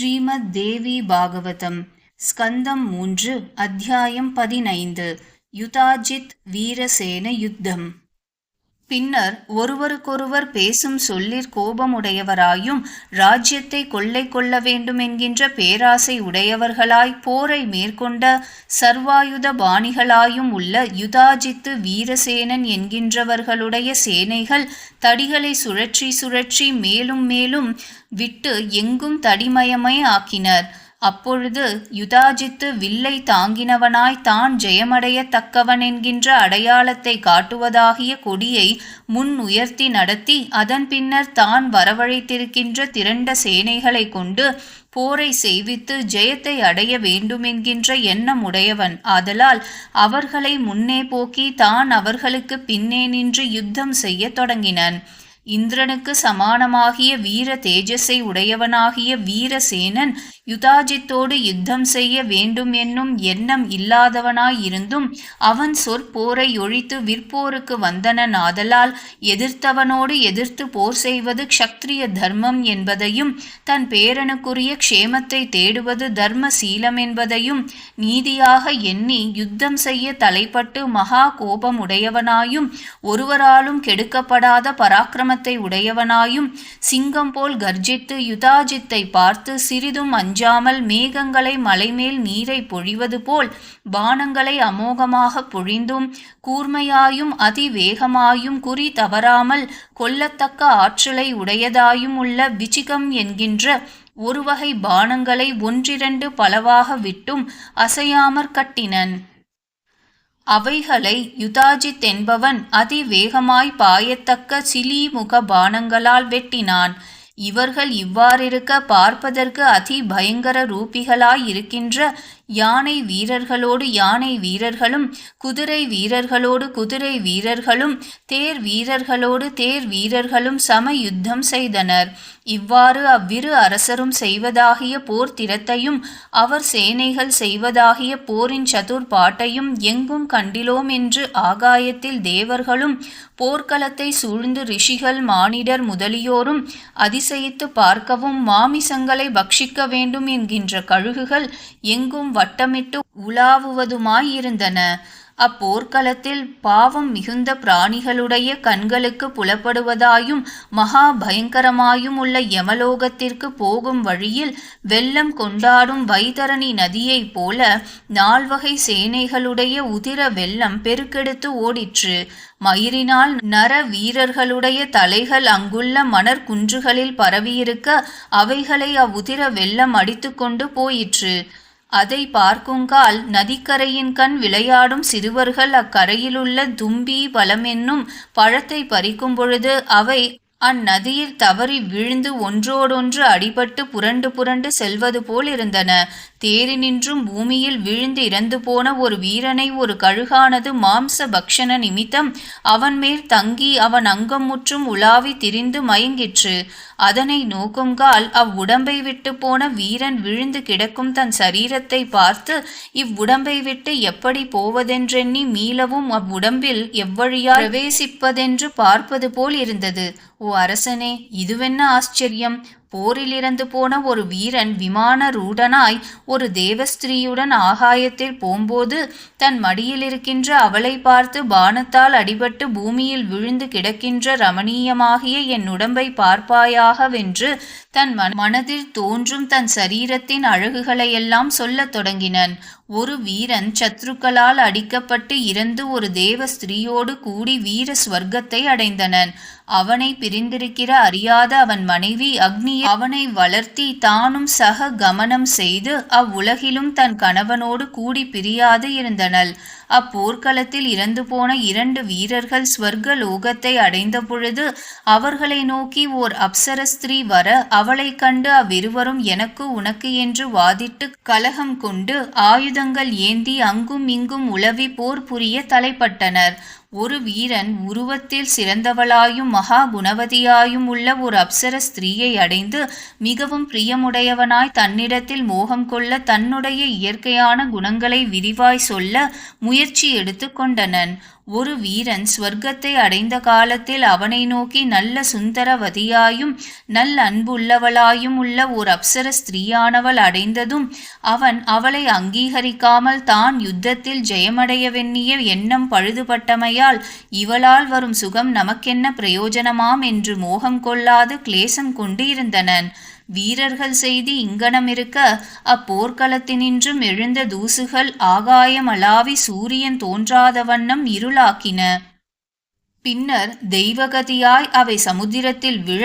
ஸ்ரீமத் தேவி பாகவதம் ஸ்கந்தம் மூன்று அத்தியாயம் பதினைந்து யுதாஜித் வீரசேன யுத்தம். பின்னர் ஒருவருக்கொருவர் பேசும் சொல்லிற் கோபமுடையவராயும் ராஜ்யத்தை கொள்ளை கொள்ள வேண்டும் என்கின்ற பேராசை உடையவர்களாய் போரை மேற்கொண்ட சர்வாயுத பாணிகளாயும் உள்ள யுதாஜித்து வீரசேனன் என்கின்றவர்களுடைய சேனைகள் தடிகளை சுழற்றி சுழற்றி மேலும் மேலும் விட்டு எங்கும் தடிமயமே ஆக்கினர் அப்பொழுது யுதாஜித்து வில்லை தாங்கினவனாய் தான் ஜெயமடையத்தக்கவன் என்கின்ற அடையாளத்தை காட்டுவதாகிய கொடியை முன் உயர்த்தி நடத்தி அதன் பின்னர் தான் வரவழைத்திருக்கின்ற திரண்ட சேனைகளை கொண்டு போரை செய்வித்து ஜெயத்தை அடைய வேண்டுமென்கின்ற எண்ணம் உடையவன். ஆதலால் அவர்களை முன்னே போக்கி தான் அவர்களுக்கு பின்னே நின்று யுத்தம் செய்யத் தொடங்கினன். இந்திரனுக்கு சமானமாகிய வீர தேஜஸை உடையவனாகிய வீரசேனன் யுதாஜித்தோடு யுத்தம் செய்ய வேண்டும் என்னும் எண்ணம் இல்லாதவனாயிருந்தும் அவன் சொற்போரை ஒழித்து விற்போருக்கு வந்தனனாதலால் எதிர்த்தவனோடு எதிர்த்து போர் செய்வது க்ஷத்ரிய தர்மம் என்பதையும் தன் பேரனுக்குரிய க்ஷேமத்தை தேடுவது தர்ம சீலம் என்பதையும் நீதியாக எண்ணி யுத்தம் செய்ய தலைப்பட்டு மகா கோபமுடையவனாயும் ஒருவராலும் கெடுக்கப்படாத பராக்கிரம ஞானத்தை உடையவனாயும் சிங்கம் போல் கர்ஜித்து யுதாஜித்தை பார்த்து சிறிதும் அஞ்சாமல் மேகங்களை மலைமேல் நீரை பொழிவது போல் பானங்களை அமோகமாக பொழிந்தும் கூர்மையாயும் அதிவேகமாயும் குறி தவறாமல் கொல்லத்தக்க ஆற்றலை உடையதாயும் உள்ள விச்சிகம் என்கின்ற ஒருவகை பானங்களை ஒன்றிரண்டு பலவாக விட்டும் அசையாமற் கட்டினன். அவைகளை யுதாஜித் என்பவன் அதிவேகமாய் பாயத்தக்க சிலீமுக பானங்களால் வெட்டினான். இவர்கள் இவ்வாறிருக்க பார்ப்பதற்கு அதி பயங்கர ரூபிகளாய் இருக்கின்ற யானை வீரர்களோடு யானை வீரர்களும் குதிரை வீரர்களோடு குதிரை வீரர்களும் தேர் வீரர்களோடு தேர் வீரர்களும் சம யுத்தம் செய்தனர். இவ்வாறு அவ்விரு அரசரும் செய்வதாகிய போர் திறத்தையும் அவர் சேனைகள் செய்வதாகிய போரின் சதுர்பாட்டையும் எங்கும் கண்டிலோம் என்று ஆகாயத்தில் தேவர்களும் போர்க்களத்தை சூழ்ந்து ரிஷிகள் மானிடர் முதலியோரும் அதிசயித்து பார்க்கவும் மாமிசங்களை பக்ஷிக்க வேண்டும் என்கின்ற கழுகுகள் எங்கும் வட்டமிட்டு உலாவுவதுமாயிருந்தன. அப்போர்க்களத்தில் பாவம் மிகுந்த பிராணிகளுடைய கண்களுக்கு புலப்படுவதாயும் மகா பயங்கரமாயும் உள்ள யமலோகத்திற்கு போகும் வழியில் வெள்ளம் கொண்டாடும் வைதரணி நதியைப் போல நால்வகை சேனைகளுடைய உதிர வெள்ளம் பெருக்கெடுத்து ஓடிற்று. மயிரினால் நர வீரர்களுடைய தலைகள் அங்குள்ள மணர் குன்றுகளில் பரவியிருக்க அவைகளை அவ்வுதிர வெள்ளம் அடித்துக்கொண்டு போயிற்று. அதை பார்க்குங்கால் நதிக்கரையின் கண் விளையாடும் சிறுவர்கள் அக்கரையிலுள்ள தும்பி பலமென்னும் பழத்தை பறிக்கும் பொழுது அவை அந்நதியில் தவறி விழுந்து ஒன்றோடொன்று அடிபட்டு புரண்டு புரண்டு செல்வது போல் இருந்தன. தேரினின்றும் பூமியில் விழுந்து இறந்து போன ஒரு வீரனை ஒரு கழுகானது மாம்ச பக்ஷண நிமித்தம் அவன் மேல் தங்கி அவன் அங்கம் முற்றும் உலாவி திரிந்து மயங்கிற்று. அதனை நோக்குங்கால் அவ்வுடம்பை விட்டு போன வீரன் விழுந்து கிடக்கும் தன் சரீரத்தை பார்த்து இவ்வுடம்பை விட்டு எப்படி போவதென்றெண்ணி மீளவும் அவ்வுடம்பில் எவ்வழியா பிரவேசிப்பதென்று பார்ப்பது போல் இருந்தது. ஓ அரசனே இதுவென்ன ஆச்சரியம்? போரில் இறந்து போன ஒரு வீரன் விமான ரூடனாய் ஒரு தேவஸ்திரீயுடன் ஆகாயத்தில் போம்போது தன் மடியில் இருக்கின்ற அவளை பார்த்து பானத்தால் அடிபட்டு பூமியில் விழுந்து கிடக்கின்ற ரமணீயமாகிய என் உடம்பை பார்ப்பாயாகவென்று தன் மனதில் தோன்றும் தன் சரீரத்தின் அழகுகளையெல்லாம் சொல்லத் தொடங்கினன். ஒரு வீரன் சத்ருக்களால் அடிக்கப்பட்டு இறந்து ஒரு தேவ ஸ்திரீயோடு கூடி வீர ஸ்வர்க்கத்தை அடைந்தனன். அவனை பிரிந்திருக்கிற அறியாத அவன் மனைவி அக்னி அவனை வளர்த்தி தானும் சக கமனம் செய்து அவ்வுலகிலும் தன் கணவனோடு கூடி பிரியாது இருந்தனள். அப்போர்க்களத்தில் இறந்து போன இரண்டு வீரர்கள் ஸ்வர்க லோகத்தை அடைந்த பொழுது அவர்களை நோக்கி ஓர் அப்சர ஸ்திரீ வர அவளைக் கண்டு அவ்விருவரும் எனக்கு உனக்கு என்று வாதிட்டு கலகம் கொண்டு ஆயுதங்கள் ஏந்தி அங்கும் இங்கும் உளவி போர் புரிய தலைப்பட்டனர். ஒரு வீரன் உருவத்தில் சிறந்தவளாயும் மகா குணவதியாயும் உள்ள ஒரு அப்சர ஸ்திரீயை அடைந்து மிகவும் பிரியமுடையவனாய் தன்னிடத்தில் மோகம் கொள்ள தன்னுடைய இயற்கையான குணங்களை விரிவாய் சொல்ல முயற்சி எடுத்து கொண்டனன். ஒரு வீரன் ஸ்வர்க்கத்தை அடைந்த காலத்தில் அவனை நோக்கி நல்ல சுந்தரவதியாயும் நல்ல அன்புள்ளவளாயும் உள்ள ஓர் அப்சர ஸ்திரீயானவள் அடைந்ததும் அவன் அவளை அங்கீகரிக்காமல் தான் யுத்தத்தில் ஜெயமடையவெண்ணிய எண்ணம் பழுதுபட்டமையால் இவளால் வரும் சுகம் நமக்கென்ன பிரயோஜனமாம்? என்று மோகம் கொள்ளாது கிளேசம் கொண்டு இருந்தனன் வீரர்கள் செய்தி இங்கனமிருக்க அப்போர்க்களத்தினின்றும் எழுந்த தூசுகள் ஆகாயமளாவி சூரியன் தோன்றாத வண்ணம் இருளாக்கின. பின்னர் தெய்வகதியாய் அவை சமுத்திரத்தில் விழ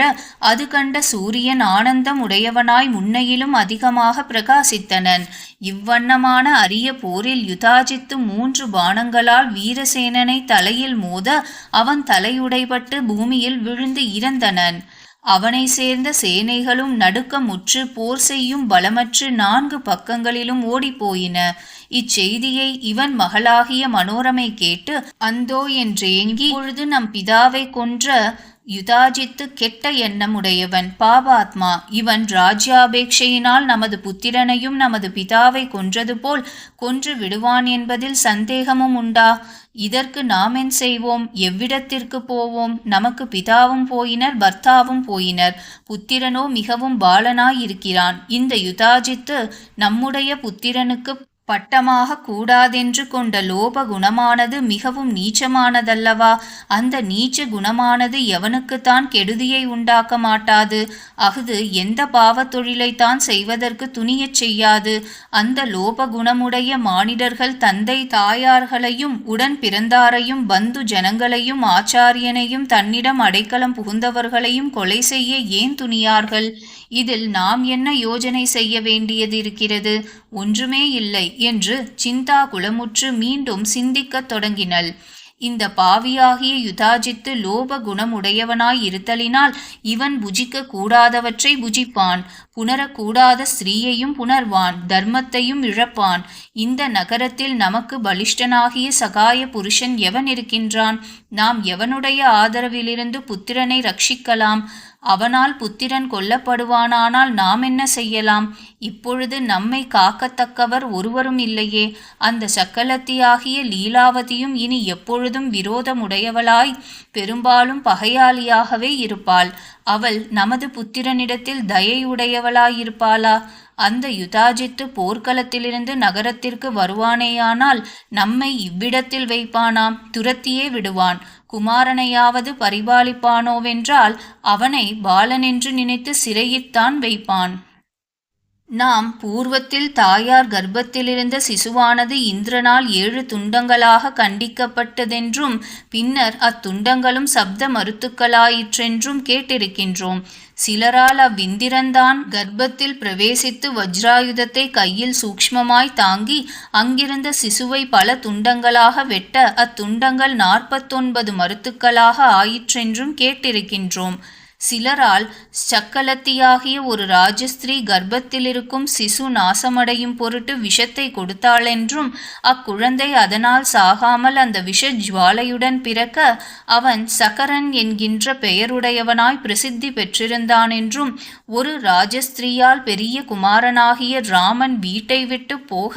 அது கண்ட சூரியன் ஆனந்தம் உடையவனாய் முன்னையிலும் அதிகமாக பிரகாசித்தனன். இவ்வண்ணமான அரிய போரில் யுதாஜித்து மூன்று பானங்களால் வீரசேனனை தலையில் மோத அவன் தலையுடைபட்டு பூமியில் விழுந்து இறந்தனன். அவனை சேர்ந்த சேனைகளும் நடுக்கமுற்று போர் செய்யும் பலமற்று நான்கு பக்கங்களிலும் ஓடிப்போயின. இச்செய்தியை இவன் மகளாகிய மனோரமை கேட்டு அந்தோ என்றேங்கி பொழுது நம் பிதாவை கொன்ற யுதாஜித்து கெட்ட எண்ணம் உடையவன் பாபாத்மா இவன் ராஜ்யாபேட்சையினால் நமது புத்திரனையும் நமது பிதாவை கொன்றது போல் கொன்று விடுவான் என்பதில் சந்தேகமும் உண்டா? இதற்கு நாம் என் செய்வோம்? எவ்விடத்திற்கு போவோம்? நமக்கு பிதாவும் போயினர் பர்த்தாவும் போயினர். புத்திரனோ மிகவும் பாலனாயிருக்கிறான். இந்த யுதாஜித்து நம்முடைய புத்திரனுக்கு பட்டமாக கூடாதென்று கொண்ட லோப குணமானது மிகவும் நீச்சமானதல்லவா? அந்த நீச்ச குணமானது எவனுக்குத்தான் கெடுதியை உண்டாக்க மாட்டாது? அஃது எந்த பாவத் தொழிலைத்தான் செய்வதற்கு துணியச் செய்யாது? அந்த லோப குணமுடைய மானிடர்கள் தந்தை தாயார்களையும் உடன் பிறந்தாரையும் பந்து ஜனங்களையும் ஆச்சாரியனையும் தன்னிடம் அடைக்கலம் புகுந்தவர்களையும் கொலை செய்ய ஏன் துணியார்கள்? இதில் நாம் என்ன யோஜனை செய்ய வேண்டியது இருக்கிறது ஒன்றுமே இல்லை என்று சிந்தா குளமுற்று மீண்டும் சிந்திக்கத் தொடங்கினள். இந்த பாவியாகிய யுதாஜித்து லோப குணமுடையவனாய் இருத்தலினால் இவன் புஜிக்க கூடாதவற்றை புஜிப்பான் புணரக்கூடாத ஸ்ரீயையும் புணர்வான் தர்மத்தையும் இழப்பான். இந்த நகரத்தில் நமக்கு பலிஷ்டனாகிய சகாய புருஷன் எவன் இருக்கின்றான்? நாம் எவனுடைய ஆதரவிலிருந்து புத்திரனை ரட்சிக்கலாம்? அவனால் புத்திரன் கொல்லப்படுவானானால் நாம் என்ன செய்யலாம்? இப்பொழுது நம்மை காக்கத்தக்கவர் ஒருவரும் இல்லையே. அந்த சக்கலத்தியாகிய லீலாவதியும் இனி எப்பொழுதும் விரோதமுடையவளாய் பெரும்பாலும் பகையாளியாகவே இருப்பாள். அவள் நமது புத்திரனிடத்தில் தயையுடையவளாயிருப்பாளா? அந்த யுதாஜித்து போர்க்களத்திலிருந்து நகரத்திற்கு வருவானேயானால் நம்மை இவ்விடத்தில் வைப்பானாம் துரத்தியே விடுவான். குமாரனையாவது பரிபாலிப்பானோவென்றால் அவனை பாலனென்று நினைத்து சிறையித்தான் வைப்பான். நாம் பூர்வத்தில் தாயார் கர்ப்பத்திலிருந்த சிசுவானது இந்திரனால் ஏழு துண்டங்களாக கண்டிக்கப்பட்டதென்றும் பின்னர் அத்துண்டங்களும் சப்த மருத்துக்களாயிற்றென்றும் கேட்டிருக்கின்றோம். சிலரால் அவ்விந்திரன்தான் கர்ப்பத்தில் பிரவேசித்து வஜ்ராயுதத்தை கையில் சூக்ஷ்மமாய் தாங்கி அங்கிருந்த சிசுவை பல துண்டங்களாக வெட்ட அத்துண்டங்கள் நாற்பத்தொன்பது மருத்துக்களாக ஆயிற்றென்றும் கேட்டிருக்கின்றோம். சிலரால் சக்கலத்தியாகிய ஒரு ராஜஸ்திரீ கர்ப்பத்திலிருக்கும் சிசு நாசமடையும் பொருட்டு விஷத்தை கொடுத்தாளென்றும் அக்குழந்தை அதனால் சாகாமல் அந்த விஷ ஜுவாலையுடன் பிறக்க அவன் சகரன் என்கின்ற பெயருடையவனாய் பிரசித்தி பெற்றிருந்தான் என்றும் ஒரு ராஜஸ்திரீயால் பெரிய குமாரனாகிய ராமன் வீட்டை விட்டு போக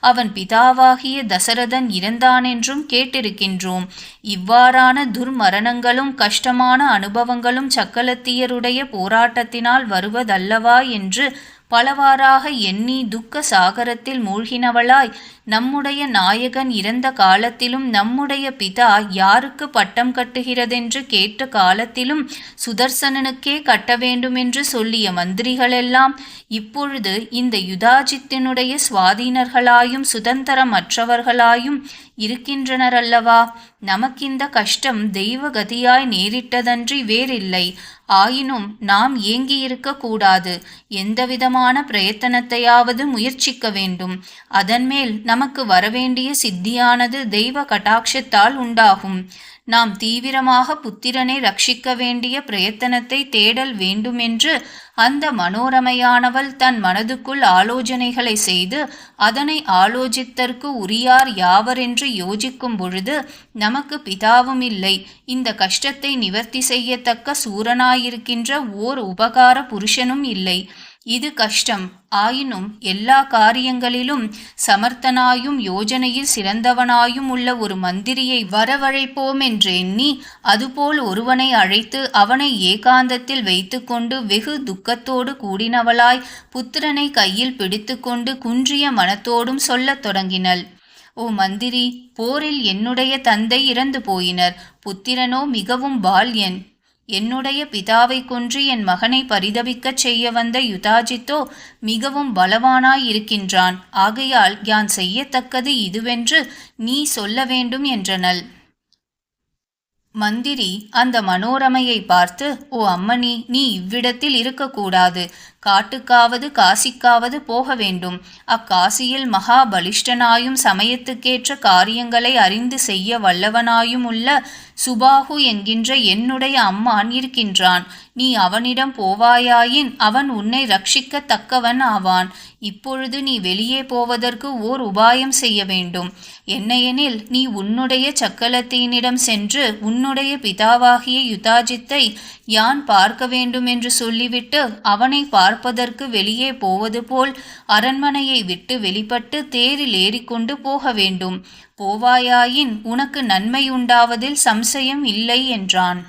அவன் பிதாவாகிய தசரதன் இறந்தான் என்றும் கேட்டிருக்கின்றோம். இவ்வாறான துர்மரணங்களும் கஷ்டமான அனுபவங்களும் சிங்களத்தியருடைய போராட்டத்தினால் வருவதல்லவா என்று பலவாறாக எண்ணி துக்க சாகரத்தில் மூழ்கினவளாய் நம்முடைய நாயகன் இறந்த காலத்திலும் நம்முடைய பிதா யாருக்கு பட்டம் கட்டுகிறதென்று கேட்ட காலத்திலும் சுதர்சனனுக்கே கட்ட வேண்டுமென்று சொல்லிய மந்திரிகளெல்லாம் இப்பொழுது இந்த யுதாஜித்தினுடைய சுவாதீனர்களாயும் சுதந்திரமற்றவர்களாயும் இருக்கின்றனரல்லவா? நமக்கிந்த கஷ்டம் தெய்வ கதியாய் நேரிட்டதன்றி வேறில்லை. ஆயினும் நாம் ஏங்கியிருக்க கூடாது. எந்தவிதமான பிரயத்தனத்தையாவது முயற்சிக்க வேண்டும். அதன்மேல் நமக்கு வரவேண்டிய சித்தியானது தெய்வ கட்டாட்சத்தால் உண்டாகும். நாம் தீவிரமாக புத்திரனை ரட்சிக்க வேண்டிய பிரயத்தனத்தை தேடல் வேண்டுமென்று அந்த மனோரமையானவள் தன் மனதுக்குள் ஆலோசனைகளை செய்து அதனை ஆலோசித்தற்கு உரியார் யாவரென்று யோசிக்கும் பொழுது நமக்கு பிதாவும் இல்லை. இந்த கஷ்டத்தை நிவர்த்தி செய்யத்தக்க சூரனாயிருக்கின்ற ஓர் உபகார புருஷனும் இல்லை. இது கஷ்டம். ஆயினும் எல்லா காரியங்களிலும் சமர்த்தனாயும் யோஜனையில் சிறந்தவனாயும் உள்ள ஒரு மந்திரியை வரவழைப்போம் என்று எண்ணி அதுபோல் ஒருவனை அழைத்து அவனை ஏகாந்தத்தில் வைத்துக்கொண்டு வெகு துக்கத்தோடு கூடினவளாய் புத்திரனை கையில் பிடித்துக்கொண்டு குன்றிய மனத்தோடும் சொல்லத் தொடங்கினள். ஓ மந்திரி போரில் என்னுடைய தந்தை இறந்து போயினர். புத்திரனோ மிகவும் பால்யன். என்னுடைய பிதாவை கொன்று என் மகனை பரிதவிக்கச் செய்ய வந்த யுதாஜித்தோ மிகவும் பலவானாய் இருக்கின்றான். ஆகையால் யான் செய்யத்தக்கது இதுவென்று நீ சொல்ல வேண்டும் என்றனள். மந்திரி அந்த மனோரமையை பார்த்து ஓ அம்மணி நீ இவ்விடத்தில் இருக்கக்கூடாது. காட்டுக்காவது காசிக்காவது போக வேண்டும். அக்காசியில் மகா பலிஷ்டனாயும் சமயத்துக்கேற்ற காரியங்களை அறிந்து செய்ய வல்லவனாயும் உள்ள சுபாகு என்கின்ற என்னுடைய அம்மான் இருக்கின்றான். நீ அவனிடம் போவாயாயின் அவன் உன்னை ரட்சிக்கத்தக்கவன் ஆவான். இப்பொழுது நீ வெளியே போவதற்கு ஓர் உபாயம் செய்ய வேண்டும். என்னையெனில் நீ உன்னுடைய சக்கலத்தினிடம் சென்று உன்னுடைய பிதாவாகிய யுதாஜித்தை யான் பார்க்க வேண்டும் என்று சொல்லிவிட்டு அவனை பார்ப்பதற்கு வெளியே போவது போல் அரண்மனையை விட்டு வெளிப்பட்டு தேரில் ஏறிக்கொண்டு போக வேண்டும். போவாயாயின் உனக்கு நன்மை உண்டாவதில் சம்சயம் இல்லை என்றான்.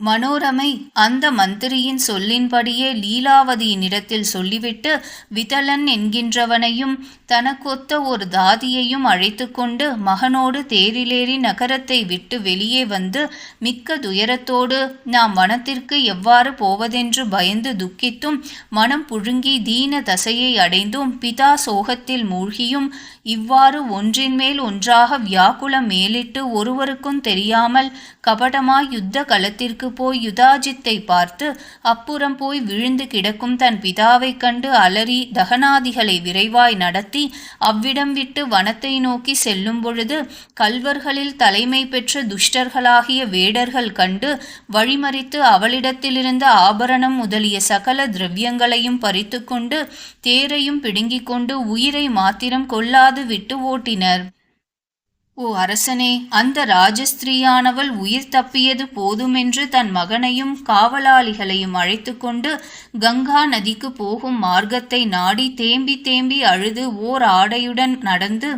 மனோரமை அந்த மந்திரியின் சொல்லின்படியே லீலாவதியினிடத்தில் சொல்லிவிட்டு விதலன் என்கின்றவனையும் தனக்கொத்த ஒரு தாதியையும் அழைத்து கொண்டு மகனோடு தேரிலேறி நகரத்தை விட்டு வெளியே வந்து மிக்க துயரத்தோடு நாம் வனத்திற்கு எவ்வாறு போவதென்று பயந்து துக்கித்தும் மனம் புழுங்கி தீன தசையை அடைந்தும் பிதா சோகத்தில் மூழ்கியும் இவ்வாறு ஒன்றின் மேல் ஒன்றாக வியாக்குலம் மேலிட்டு ஒருவருக்கும் தெரியாமல் கபடமாய் யுத்த களத்திற்கு போய் யுதாஜித்தை பார்த்து அப்புறம் போய் விழுந்து கிடக்கும் தன் பிதாவைக் கண்டு அலறி தகனாதிகளை விரைவாய் நடத்தி அவ்விடம் விட்டு வனத்தை நோக்கி செல்லும் பொழுது கல்வர்களில் தலைமை பெற்ற துஷ்டர்களாகிய வேடர்கள் கண்டு வழிமறித்து அவளிடத்திலிருந்த ஆபரணம் முதலிய சகல திரவியங்களையும் பறித்து கொண்டு தேரையும் பிடுங்கிக் கொண்டு உயிரை மாத்திரம் கொள்ளாத விட்டு ஓட்டினர். ஓ அரசனே அந்த ராஜஸ்திரீயானவள் உயிர் தப்பியது போதுமென்று தன் மகனையும் காவலாளிகளையும் அழைத்து கொண்டு கங்கா நதிக்கு போகும் மார்க்கத்தை நாடி தேம்பி தேம்பி அழுது ஓர் ஆடையுடன் நடந்து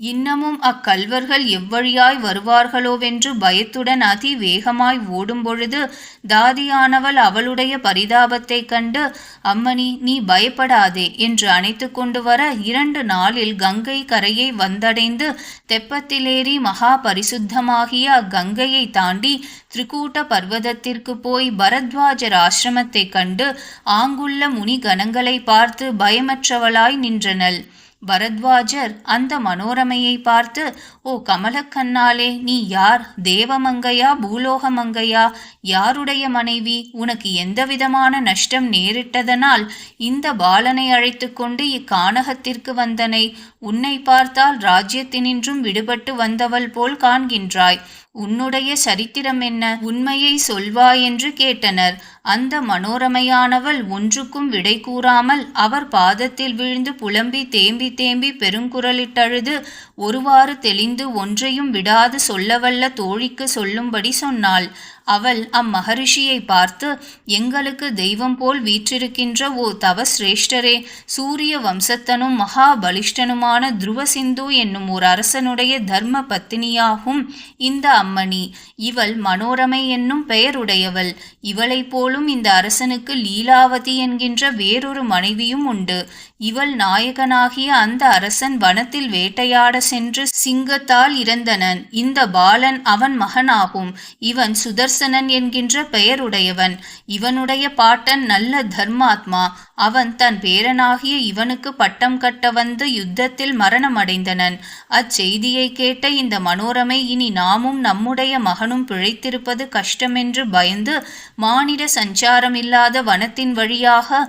இன்னமும் அக்கல்வர்கள் எவ்வழியாய் வருவார்களோவென்று பயத்துடன் அதி வேகமாய் ஓடும்பொழுது தாதியானவள் அவளுடைய பரிதாபத்தைக் கண்டு அம்மணி நீ பயப்படாதே என்று அணைத்து கொண்டு வர இரண்டு நாளில் கங்கை கரையை வந்தடைந்து தெப்பத்திலேறி மகா பரிசுத்தமாகிய அக்கங்கையை தாண்டி திரிகூட்ட பர்வதத்திற்கு போய் பரத்வாஜர் ஆசிரமத்தைக் கண்டு ஆங்குள்ள முனி கணங்களை பார்த்து பயமற்றவளாய் நின்றனள். பரத்வாஜர் அந்த மனோரமையை பார்த்து ஓ கமலக்கண்ணாலே நீ யார்? தேவமங்கையா? பூலோகமங்கையா? யாருடைய மனைவி? உனக்கு எந்த விதமான நஷ்டம் நேரிட்டதனால் இந்த பாலனை அழைத்து கொண்டு இக்கானகத்திற்கு வந்தனை. உன்னை பார்த்தால் ராஜ்யத்தினின்றும் விடுபட்டு வந்தவள் போல் காண்கின்றாய். உன்னுடைய சரித்திரம் என்ன? உண்மையை சொல்வா என்று கேட்டனர். அந்த மனோரமையானவள் ஒன்றுக்கும் விடை கூறாமல் அவர் பாதத்தில் வீழ்ந்து புலம்பி தேம்பி தேம்பி பெருங்குரலிட்டழுது ஒருவாறு தெளிந்து ஒன்றையும் விடாது சொல்லவல்ல தோழிக்கு சொல்லும்படி சொன்னாள். அவள் அம்மகரிஷியை பார்த்து எங்களுக்கு தெய்வம் போல் வீற்றிருக்கின்ற ஓ தவ சிரேஷ்டரே சூரிய வம்சத்தனும் மகாபலிஷ்டனுமான துருவ சிந்து என்னும் ஒரு அரசனுடைய தர்ம பத்தினியாகும் இந்த அம்மணி. இவள் மனோரமை என்னும் பெயருடையவள். இவளைப் போலும் இந்த அரசனுக்கு லீலாவதி என்கின்ற வேறொரு மனைவியும் உண்டு. இவள் நாயகனாகிய அந்த அரசன் வனத்தில் வேட்டையாட சென்று சிங்கத்தால் இறந்தனன். இந்த பாலன் அவன் மகனாகும். இவன் சுதர்சனன் என்கின்ற பெயருடையவன். இவனுடைய பாட்டன் நல்ல தர்மாத்மா. அவன் தன் பேரனாகிய இவனுக்கு பட்டம் கட்ட வந்து யுத்தத்தில் மரணமடைந்தனன். அச்செய்தியை கேட்ட இந்த மனோரமை இனி நாமும் நம்முடைய மகனும் பிழைத்திருப்பது கஷ்டமென்று பயந்து மானிட சஞ்சாரமில்லாத வனத்தின் வழியாக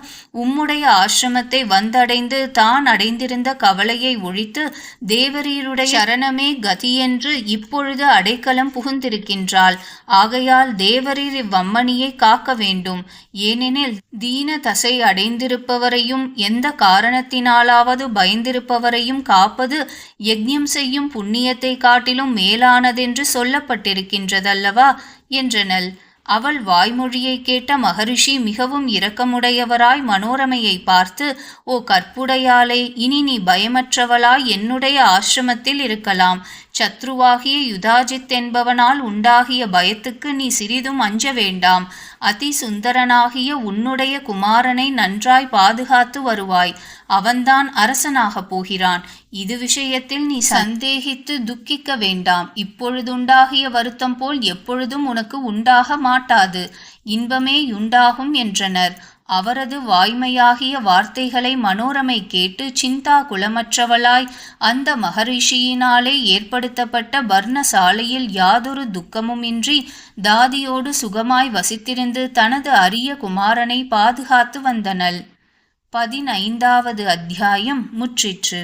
உம்முடைய ஆசிரமத்தை வந்தடைந்து தான் அடைந்திருந்த கவலையை ஒழித்து தேவரீருடைய சரணமே கதியென்று இப்பொழுது அடைக்கலம் புகுந்திருக்கின்றாள். ஆகையால் தேவரீர் இவ்வம்மணியை காக்க வேண்டும். ஏனெனில் தீன தசை அடைந்திருப்பவரையும் எந்த காரணத்தினாலாவது பயந்திருப்பவரையும் காப்பது யஜ்ஞம் செய்யும் புண்ணியத்தை காட்டிலும் மேலானதென்று சொல்லப்பட்டிருக்கின்றதல்லவா? என்றனள். அவள் வாய்மொழியை கேட்ட மகரிஷி மிகவும் இரக்கமுடையவராய் மனோரமையை பார்த்து ஓ கற்புடையாளே இனி நீ பயமற்றவளாய் என்னுடைய ஆசிரமத்தில் இருக்கலாம். சத்ருவாகிய யுதாஜித் என்பவனால் உண்டாகிய பயத்துக்கு நீ சிறிதும் அஞ்ச வேண்டாம். அதி சுந்தரனாகிய உன்னுடைய குமாரனை நன்றாய் பாதுகாத்து வருவாய். அவன்தான் அரசனாகப் போகிறான். இது விஷயத்தில் நீ சந்தேகித்து துக்கிக்க வேண்டாம். இப்பொழுதுண்டாகிய வருத்தம் போல் எப்பொழுதும் உனக்கு உண்டாக மாட்டாது. இன்பமே உண்டாகும் என்றனர். அவரது வாய்மையாகிய வார்த்தைகளை மனோரமை கேட்டு சிந்தா குலமற்றவளாய் அந்த மகரிஷியினாலே ஏற்படுத்தப்பட்ட பர்ணசாலையில் யாதொரு துக்கமுமின்றி தாதியோடு சுகமாய் வசித்திருந்து தனது அரிய குமாரனை பாதுகாத்து வந்தனள். பதினைந்தாவது அத்தியாயம் முற்றிற்று.